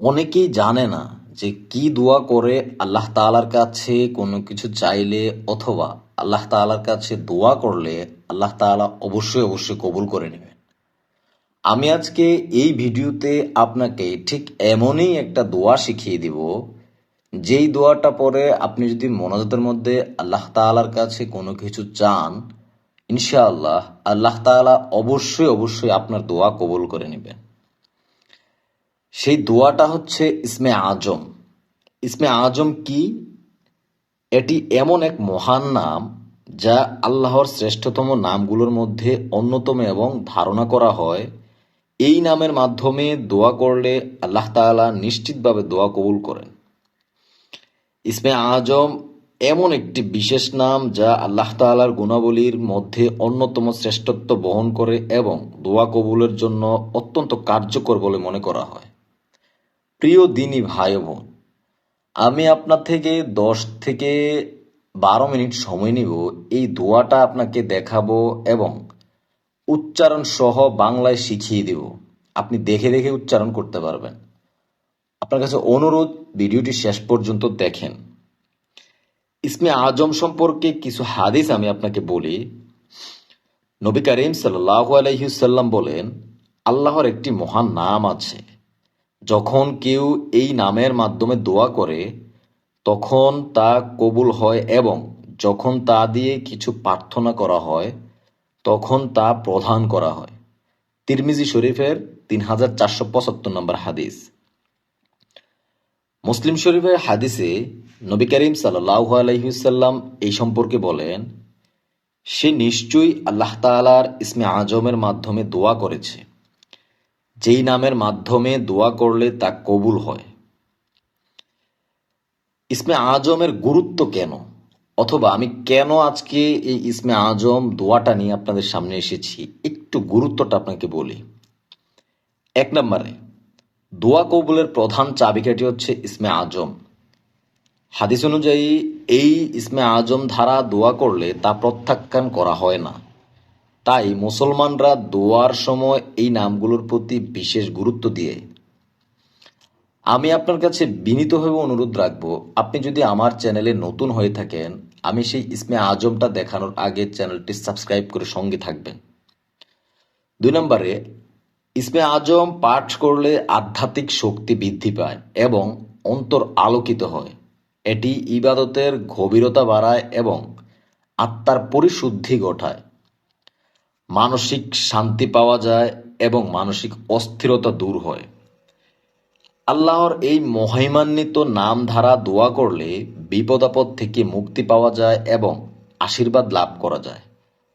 অনেকেই জানে না যে কি দোয়া করে আল্লাহ তাআলার কাছে কোনো কিছু চাইলে অথবা আল্লাহ তাআলার কাছে দোয়া করলে আল্লাহ তাআলা অবশ্যই অবশ্যই কবুল করে নেবেন। আমি আজকে এই ভিডিওতে আপনাকে ঠিক এমনই একটা দোয়া শিখিয়ে দিব, যেই দোয়াটা পরে আপনি যদি মনোজাতের মধ্যে আল্লাহ তাআলার কাছে কোনো কিছু চান, ইনশাআল্লাহ আল্লাহ তাআলা অবশ্যই অবশ্যই আপনার দোয়া কবুল করে নেবেন। সেই দোয়াটা হচ্ছে ইসমে আজম। ইসমে আজম কি? এটি এমন এক মহান নাম যা আল্লাহর শ্রেষ্ঠতম নামগুলোর মধ্যে অন্যতম এবং ধারণা করা হয়। এই নামের মাধ্যমে দোয়া করলে আল্লাহ তাআলা নিশ্চিতভাবে দোয়া কবুল করেন। ইসমে আজম এমন একটি বিশেষ নাম যা আল্লাহ তাআলার গুণাবলীর মধ্যে অন্যতম শ্রেষ্ঠত্ব বহন করে এবং দোয়া কবুলের জন্য অত্যন্ত কার্যকর বলে মনে করা হয়। প্রিয় দিনী ভাই বোন, আমি আপনার থেকে দশ থেকে বারো মিনিট সময় নিব। এই দোয়াটা আপনাকে দেখাবো এবং উচ্চারণ সহ বাংলায় শিখিয়ে দিব। আপনি দেখে দেখে উচ্চারণ করতে পারবেন। আপনার কাছে অনুরোধ, ভিডিওটি শেষ পর্যন্ত দেখেন। ইসমে আজম সম্পর্কে কিছু হাদিস আমি আপনাকে বলি। নবী করিম সাল্লাহ আলহিসাল্লাম বলেন, আল্লাহর একটি মহান নাম আছে। যখন কেউ এই নামের মাধ্যমে দোয়া করে, তখন তা কবুল হয় এবং যখন তা দিয়ে কিছু প্রার্থনা করা হয়, তখন তা প্রদান করা হয়। তিরমিজি শরীফের তিন হাজার চারশো পঁচাত্তর নম্বর হাদিস। মুসলিম শরীফের হাদিসে নবী করিম সাল্লাহ আলহিসাল্লাম এই সম্পর্কে বলেন, সে নিশ্চয়ই আল্লাহ তালার ইসমে আজমের মাধ্যমে দোয়া করেছে। যেই নামের মাধ্যমে দোয়া করলে তা কবুল হয়। ইসমে আজমের গুরুত্ব কেন? অথবা আমি কেন আজকে এই ইসমে আজম দোয়াটা নিয়ে আপনাদের সামনে এসেছি? একটু গুরুত্বটা আপনাকে বলি। এক নম্বরে, দোয়া কবুলের প্রধান চাবিকাঠি হচ্ছে ইসমে আজম। হাদিস অনুযায়ী, এই ইসমে আজম ধারা দোয়া করলে তা প্রত্যাখ্যান করা হয় না। তাই মুসলমানরা দোয়ার সময় এই নামগুলোর প্রতি বিশেষ গুরুত্ব দিয়ে। আমি আপনার কাছে বিনীতভাবে অনুরোধ রাখব, আপনি যদি আমার চ্যানেলে নতুন হয়ে থাকেন, আমি সেই ইসমে আজমটা দেখানোর আগে চ্যানেলটি সাবস্ক্রাইব করে সঙ্গে থাকবেন। দুই নম্বরে, ইসমে আজম পাঠ করলে আধ্যাত্মিক শক্তি বৃদ্ধি পায় এবং অন্তর আলোকিত হয়। এটি ইবাদতের গভীরতা বাড়ায় এবং আত্মার পরিশুদ্ধি ঘটায়। মানসিক শান্তি পাওয়া যায় এবং মানসিক অস্থিরতা দূর হয়। আল্লাহর এই মহিমান্বিত নাম ধারা দোয়া করলে বিপদাপদ থেকে মুক্তি পাওয়া যায় এবং আশীর্বাদ লাভ করা যায়।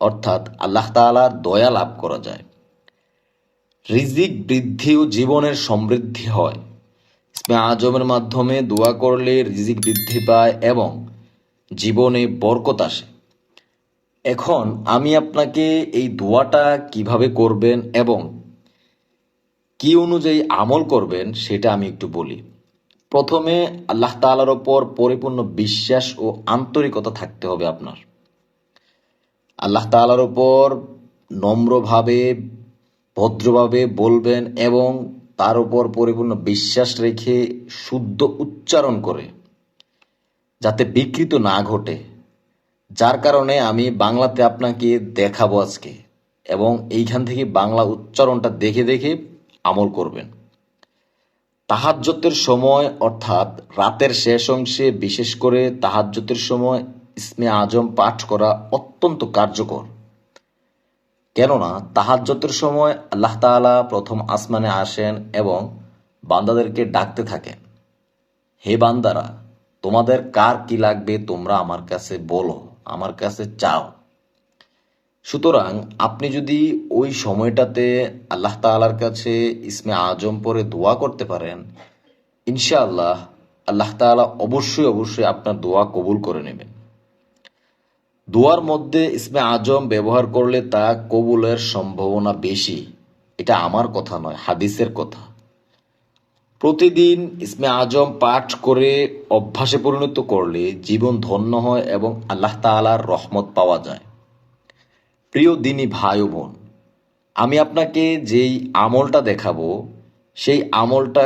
অর্থাৎ আল্লাহ তাআলার দয়া লাভ করা যায়। রিজিক বৃদ্ধি ও জীবনের সমৃদ্ধি হয়। আজমের মাধ্যমে দোয়া করলে রিজিক বৃদ্ধি পায় এবং জীবনে বরকত আসে। এখন আমি আপনাকে এই দোয়াটা কীভাবে করবেন এবং কি অনুযায়ী আমল করবেন সেটা আমি একটু বলি। প্রথমে আল্লাহ তাআলার ওপর পরিপূর্ণ বিশ্বাস ও আন্তরিকতা থাকতে হবে আপনার। আল্লাহ তাআলার ওপর নম্রভাবে, ভদ্রভাবে বলবেন এবং তার উপর পরিপূর্ণ বিশ্বাস রেখে শুদ্ধ উচ্চারণ করে, যাতে বিকৃত না ঘটে। যার কারণে আমি বাংলাতে আপনাকে দেখাবো আজকে এবং এইখান থেকে বাংলা উচ্চারণটা দেখে দেখে আমল করবেন। তাহাজ্জতের সময় অর্থাৎ রাতের শেষ অংশে বিশেষ করে তাহাজ্জতের সময় ইসমে আজম পাঠ করা অত্যন্ত কার্যকর। কেননা তাহাজ্জতের সময় আল্লাহ তাআলা প্রথম আসমানে আসেন এবং বান্দাদেরকে ডাকতে থাকেন। হে বান্দারা, তোমাদের কার কি লাগবে তোমরা আমার কাছে বলো। আমার কাছে চাও। সুতরাং আপনি যদি ওই সময়টাতে আল্লাহ তাআলার কাছে ইসমে আজম পরে দোয়া করতে পারেন, ইনশাআল্লাহ আল্লাহ তাআলা অবশ্যই অবশ্যই আপনার দোয়া কবুল করে নেবেন। দোয়ার মধ্যে ইসমে আজম ব্যবহার করলে তা কবুলের সম্ভাবনা বেশি। এটা আমার কথা নয়, হাদিসের কথা। প্রতিদিন ইসমে আজম পাঠ করে অভ্যাসে পরিণত করলে জীবন ধন্য হয় এবং আল্লাহ তাআলার রহমত পাওয়া যায়। প্রিয় দিনী ভাই বোন, আমি আপনাকে যেই আমলটা দেখাবো, সেই আমলটা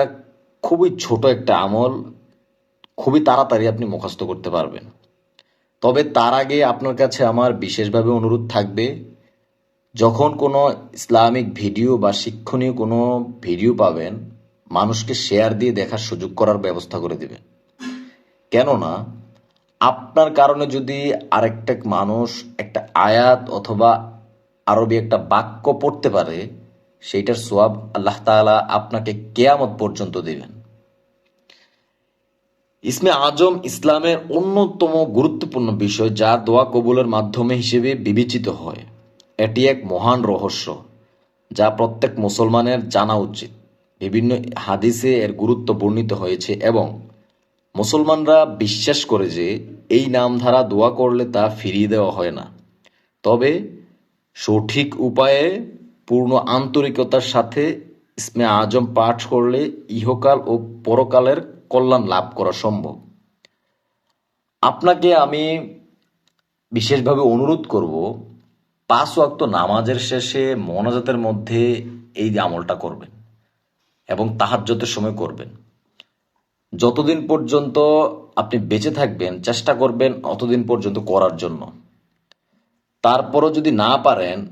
খুবই ছোট একটা আমল, খুবই তাড়াতাড়ি আপনি মুখস্থ করতে পারবেন। তবে তার আগে আপনার কাছে আমার বিশেষভাবে অনুরোধ থাকবে, যখন কোনো ইসলামিক ভিডিও বা শিক্ষণীয় কোনো ভিডিও পাবেন মানুষকে শেয়ার দিয়ে দেখার সুযোগ করার ব্যবস্থা করে দিবেন কেননা, আপনার কারণে যদি আরেকটা মানুষ একটা আয়াত অথবা আরবি একটা বাক্য পড়তে পারে, সেইটার সোয়াব আল্লাহ তাআলা আপনাকে কেয়ামত পর্যন্ত দিবেন। ইসমে আজম ইসলামের অন্যতম গুরুত্বপূর্ণ বিষয় যা দোয়া কবুলের মাধ্যমে হিসেবে বিবেচিত হয়, এটি এক মহান রহস্য যা প্রত্যেক মুসলমানের জানা উচিত। বিভিন্ন হাদিসে এর গুরুত্ব বর্ণিত হয়েছে এবং মুসলমানরা বিশ্বাস করে যে এই নাম ধারা দোয়া করলে তা ফিরিয়ে দেওয়া হয় না। তবে সঠিক উপায়ে পূর্ণ আন্তরিকতার সাথে ইসমে আজম পাঠ করলে ইহকাল ও পরকালের কল্যাণ লাভ করা সম্ভব। আপনাকে আমি বিশেষভাবে অনুরোধ করব, পাঁচ ওয়াক্ত নামাজের শেষে মোনাজাতের মধ্যে এই আমলটা করবেন। এবং তাহাজ্জতের সময় করবেন। যতদিন পর্যন্ত আপনি বেঁচে থাকবেন, চেষ্টা করবেন অতদিন পর্যন্ত করার জন্য। তারপরও যদি না পারেন,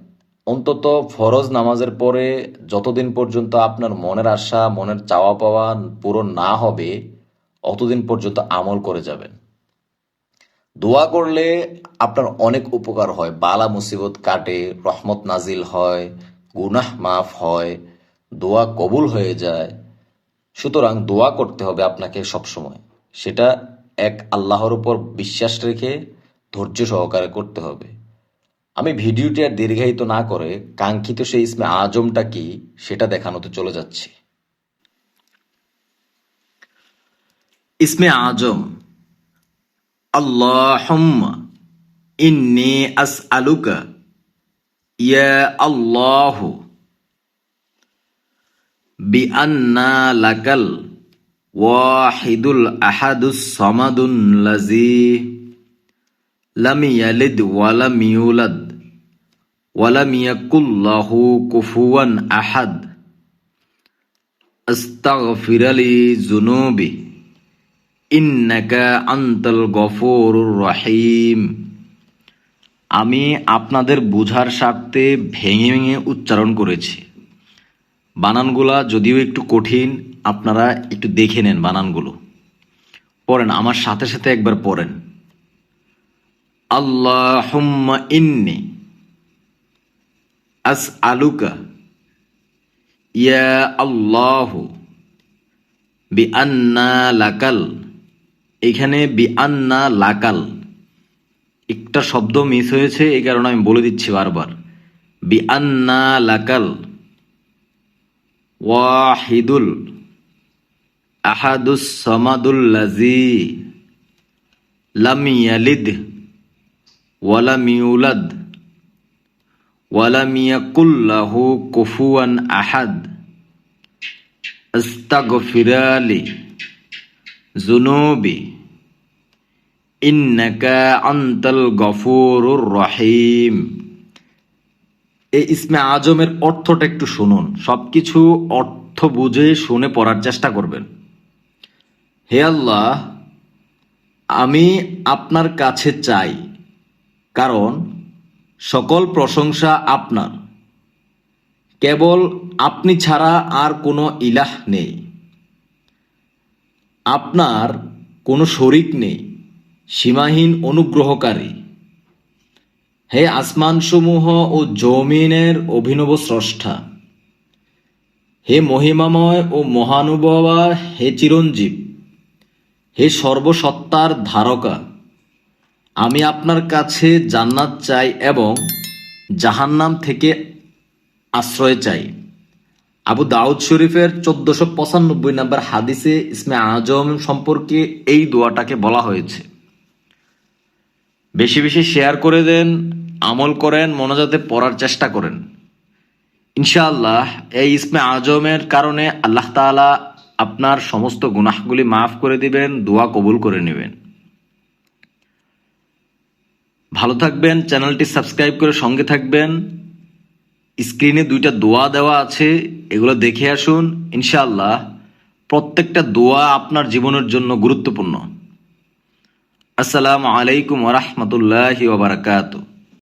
অন্তত ফরজ নামাজের পরে যতদিন পর্যন্ত আপনার মনের আশা, মনের চাওয়া পাওয়া পূরণ না হবে, অতদিন পর্যন্ত আমল করে যাবেন। দোয়া করলে আপনার অনেক উপকার হয়। বালা মুসিবত কাটে, রহমত নাজিল হয়, গুনাহ মাফ হয় দোয়া কবুল হয়ে যায়, সুতরাং দোয়া করতে হবে আপনাকে সবসময়। সেটা এক আল্লাহর উপর বিশ্বাস রেখে ধৈর্য সহকারে করতে হবে। আমি ভিডিওটি আর দীর্ঘায়িত না করে কাঙ্ক্ষিত সেই ইসমে আজমটা কি, সেটা দেখানোতে চলে যাচ্ছি। ইসমে আজম, আল্লাহুম্মা ইন্নি আস আলুকা ইয়া আল্লাহু বিআন্না লাকাল ওয়াহিদুল আহাদুস সামাদুন লাযী লাম ইয়ালিদ ওয়া লাম ইউলাদ ওয়া লাম কুফুয়ান আহাদ। আস্তাগফির লি যুনুবি। ইন্নাকা আনতাল গফুরুর রহিম। আমি আপনাদের বুঝার স্বার্থে ভেঙে ভেঙে উচ্চারণ করেছি। বানানগুলা যদিও একটু কঠিন, আপনারা একটু দেখে নেন বানানগুলো। পড়েন, আমার সাথে সাথে একবার পড়েন। আল্লাহুম্মা ইন্নি আস আলুকা ইয়া আল্লাহু বি আন্না লাকাল। এখানে বি আন্না লাকাল। একটা শব্দ মিস হয়েছে, এই কারণে আমি বলে দিচ্ছি বারবার। বি আন্না লাকাল। ওয়াহিদুল আহাদুস সমাদুল লাজি লাম ইয়ালিদ ওয়ালাম ইউলাদ ওয়ালাম ইয়াকুল লাহু কুফুয়ান আহাদ। আস্তাগফিরালি জুনুবি ইন্নাকা আনতাল গফুরুর রহিম। এই ইসমে আজমের অর্থটা একটু শুনুন। সব কিছু অর্থ বুঝে শুনে পড়ার চেষ্টা করবেন। হে আল্লাহ, আমি আপনার কাছে চাই, কারণ সকল প্রশংসা আপনার। কেবল আপনি ছাড়া আর কোনো ইলাহ নেই। আপনার কোনো শরিক নেই, সীমাহীন অনুগ্রহকারী। হে আসমানসমূহ ও জমিনের অভিনব স্রষ্টা, হে মহিমাময় ও মহানুভবা, হে চিরঞ্জীব, হে সর্বসত্তার ধারকা, আমি আপনার কাছে জান্নাত চাই এবং জাহান্নাম থেকে আশ্রয় চাই। আবু দাউদ শরীফের চোদ্দশো পঁচানব্বই নম্বর হাদিসে ইসমে আজম সম্পর্কে এই দোয়াটাকে বলা হয়েছে। বেশি বেশি শেয়ার করে দেন আমল করেন, মনোজাতে পড়ার চেষ্টা করেন। ইনশাআল্লাহ, এই ইসমে আজমের কারণে আল্লাহ তাআলা আপনার সমস্ত গুনাহগুলি মাফ করে দিবেন, দোয়া কবুল করে নেবেন। ভালো থাকবেন, চ্যানেলটি সাবস্ক্রাইব করে সঙ্গে থাকবেন। স্ক্রিনে দুইটা দোয়া দেওয়া আছে, এগুলো দেখে আসুন। ইনশাআল্লাহ, প্রত্যেকটা দোয়া আপনার জীবনের জন্য গুরুত্বপূর্ণ। আসসালামু আলাইকুম ওরহমতুল্লাহি